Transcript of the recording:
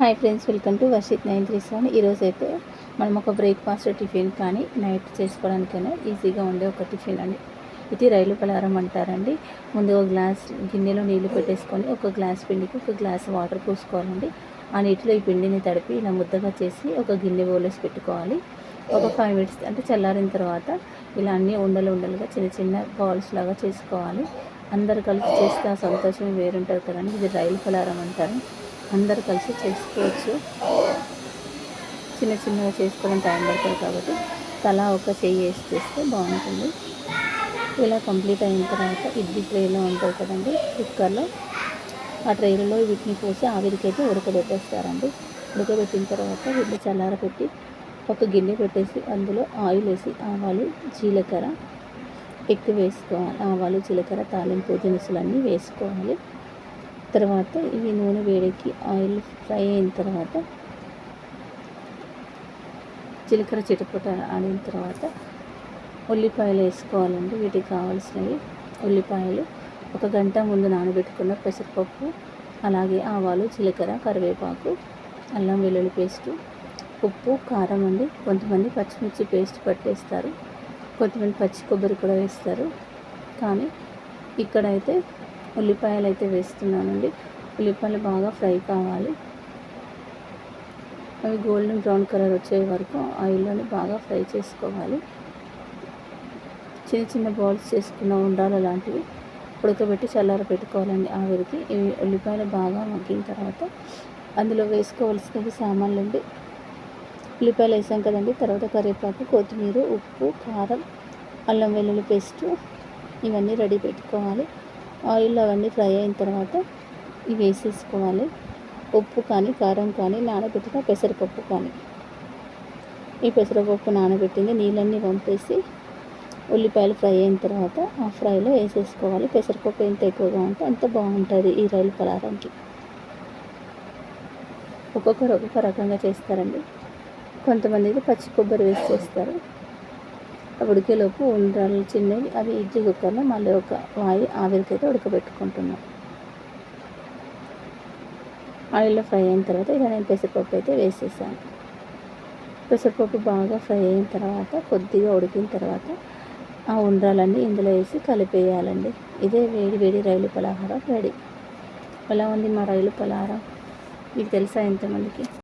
Hi friends welcome to Varshith nine three seven. ఈరోజు అయితే మనం ఒక బ్రేక్ఫాస్ట్ టిఫిన్ కానీ నైట్ చేసుకోవడానికైనా ఈజీగా ఉండే ఒక టిఫిన్ అండి. ఇది రైలు పలారం అంటారండి. ముందు ఒక గ్లాస్ గిన్నెలో నీళ్ళు పెట్టేసుకొని ఒక గ్లాస్ పిండికి ఒక గ్లాస్ వాటర్ పోసుకోవాలండి. ఆ నీటిలో ఈ పిండిని తడిపి ఇలా ముద్దగా చేసి ఒక గిన్నె బోలేసి పెట్టుకోవాలి. ఒక ఫైవ్ మినిట్స్ అంటే చల్లారిన తర్వాత ఇలా అన్ని ఉండలు ఉండలుగా చిన్న చిన్న బాల్స్ లాగా చేసుకోవాలి. అందరు కలిసి చేస్తే ఆ సంతోషం వేరుంటుంది కదండి. ఇది రైలు పలారం అంటారు. అందరు కలిసి చేసుకోవచ్చు. చిన్న చిన్నగా చేసుకోవడం టైం పడుతుంది కాబట్టి తలా ఒక చెయ్యి వేసి చేస్తే బాగుంటుంది. ఇలా కంప్లీట్ అయిన తర్వాత ఇడ్లీ ట్రేలో ఉంటుంది కదండి కుక్కర్లో. ఆ ట్రేలలో వీటిని పోసి ఆవిరికైతే ఉడకబెట్టేస్తారండి. ఉడకబెట్టిన తర్వాత వీటిని చల్లారపెట్టి ఒక గిన్నె పెట్టేసి అందులో ఆయిల్ వేసి ఆవాలు జీలకర్ర ఎక్కువ వేసుకోవాలి. ఆవాలు జీలకర్ర తాలింపు దినుసులన్నీ వేసుకోవాలి. తర్వాత ఇవి నూనె వేడికి ఆయిల్ ఫ్రై అయిన తర్వాత జీలకర్ర చిటపట ఆడిన తర్వాత ఉల్లిపాయలు వేసుకోవాలండి. వీటికి కావాల్సినవి ఉల్లిపాయలు. ఒక గంట ముందు నానబెట్టుకున్న పెసరపప్పు అలాగే ఆవాలు జీలకర్ర కరివేపాకు అల్లం వెల్లుల్లి పేస్టు ఉప్పు కారం అండి. కొంతమంది పచ్చిమిర్చి పేస్ట్ పట్టేస్తారు. కొంతమంది పచ్చి కొబ్బరి కూడా వేస్తారు. కానీ ఇక్కడైతే ఉల్లిపాయలు అయితే వేస్తున్నానండి. ఉల్లిపాయలు బాగా ఫ్రై కావాలి. అవి గోల్డెన్ బ్రౌన్ కలర్ వచ్చే వరకు ఆయిల్లోని బాగా ఫ్రై చేసుకోవాలి. చిన్న చిన్న బాల్స్ చేసుకున్న ఉండాలి అలాంటివి. ఉడకబెట్టి చల్లార పెట్టుకోవాలండి ఆవిరికి. ఇవి ఉల్లిపాయలు బాగా మగ్గిన తర్వాత అందులో వేసుకోవాల్సినవి సామాన్లు అండి ఉల్లిపాయలు వేసాం కదండి. తర్వాత కరివేపాకు కొత్తిమీర ఉప్పు కారం అల్లం వెల్లుల్లి పేస్టు ఇవన్నీ రెడీ పెట్టుకోవాలి. ఆయిల్ అవన్నీ ఫ్రై అయిన తర్వాత ఇవి వేసేసుకోవాలి. ఉప్పు కానీ కారం కానీ నానబెట్టిన పెసరపప్పు కానీ. ఈ పెసరపప్పు నానబెట్టింది. నీళ్ళన్నీ పంపేసి ఉల్లిపాయలు ఫ్రై అయిన తర్వాత ఆ ఫ్రైలో వేసేసుకోవాలి. పెసరపప్పు ఎంత ఎక్కువగా ఉంటే అంత బాగుంటుంది ఈ రైలు పలారానికి. ఒక్కొక్కరు ఒక్కొక్క రకంగా చేస్తారండి. కొంతమంది అయితే పచ్చి కొబ్బరి వేసి చేస్తారు. ఉడికేలోపు ఉండ్రాలు చిన్నవి. అవి ఇడ్లీ కుక్కర్లో మళ్ళీ ఒక వాయి ఆవిరికైతే ఉడకబెట్టుకుంటున్నాం. ఆయిల్లో ఫ్రై అయిన తర్వాత ఇక నేను పెసరపప్పు అయితే వేసేసాను. పెసరపప్పు బాగా ఫ్రై అయిన తర్వాత కొద్దిగా ఉడికిన తర్వాత ఆ ఉండ్రాలన్నీ ఇందులో వేసి కలిపేయాలండి. ఇదే వేడి వేడి రైలు పలహారం రెడీ. ఎలా ఉంది మా రైలు పలహారం? మీకు తెలుసా ఎంతమందికి?